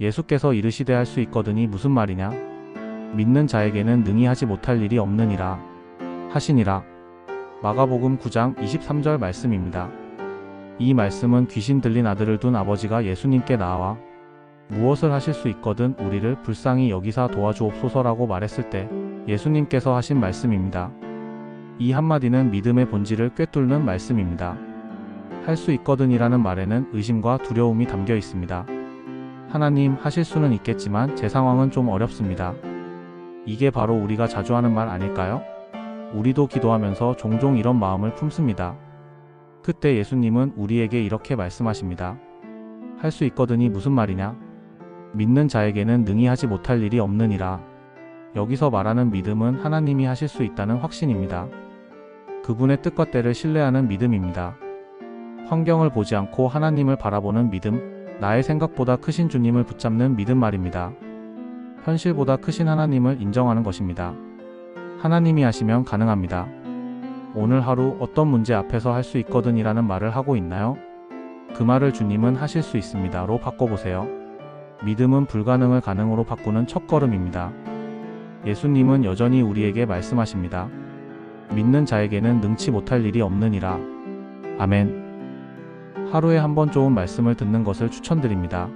예수께서 이르시되 할 수 있거든이 무슨 말이냐? 믿는 자에게는 능히 하지 못할 일이 없느니라. 하시니라. 마가복음 9장 23절 말씀입니다. 이 말씀은 귀신 들린 아들을 둔 아버지가 예수님께 나와 무엇을 하실 수 있거든 우리를 불쌍히 여기사 도와주옵소서라고 말했을 때 예수님께서 하신 말씀입니다. 이 한마디는 믿음의 본질을 꿰뚫는 말씀입니다. 할 수 있거든이라는 말에는 의심과 두려움이 담겨 있습니다. 하나님 하실 수는 있겠지만 제 상황은 좀 어렵습니다. 이게 바로 우리가 자주 하는 말 아닐까요? 우리도 기도하면서 종종 이런 마음을 품습니다. 그때 예수님은 우리에게 이렇게 말씀하십니다. 할 수 있거든이 무슨 말이냐? 믿는 자에게는 능히 하지 못할 일이 없느니라. 여기서 말하는 믿음은 하나님이 하실 수 있다는 확신입니다. 그분의 뜻과 때를 신뢰하는 믿음입니다. 환경을 보지 않고 하나님을 바라보는 믿음, 나의 생각보다 크신 주님을 붙잡는 믿음 말입니다. 현실보다 크신 하나님을 인정하는 것입니다. 하나님이 하시면 가능합니다. 오늘 하루 어떤 문제 앞에서 할 수 있거든이라는 말을 하고 있나요? 그 말을 주님은 하실 수 있습니다로 바꿔보세요. 믿음은 불가능을 가능으로 바꾸는 첫걸음입니다. 예수님은 여전히 우리에게 말씀하십니다. 믿는 자에게는 능치 못할 일이 없느니라. 아멘. 하루에 한 번 좋은 말씀을 듣는 것을 추천드립니다.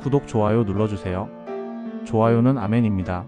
구독, 좋아요 눌러주세요. 좋아요는 아멘입니다.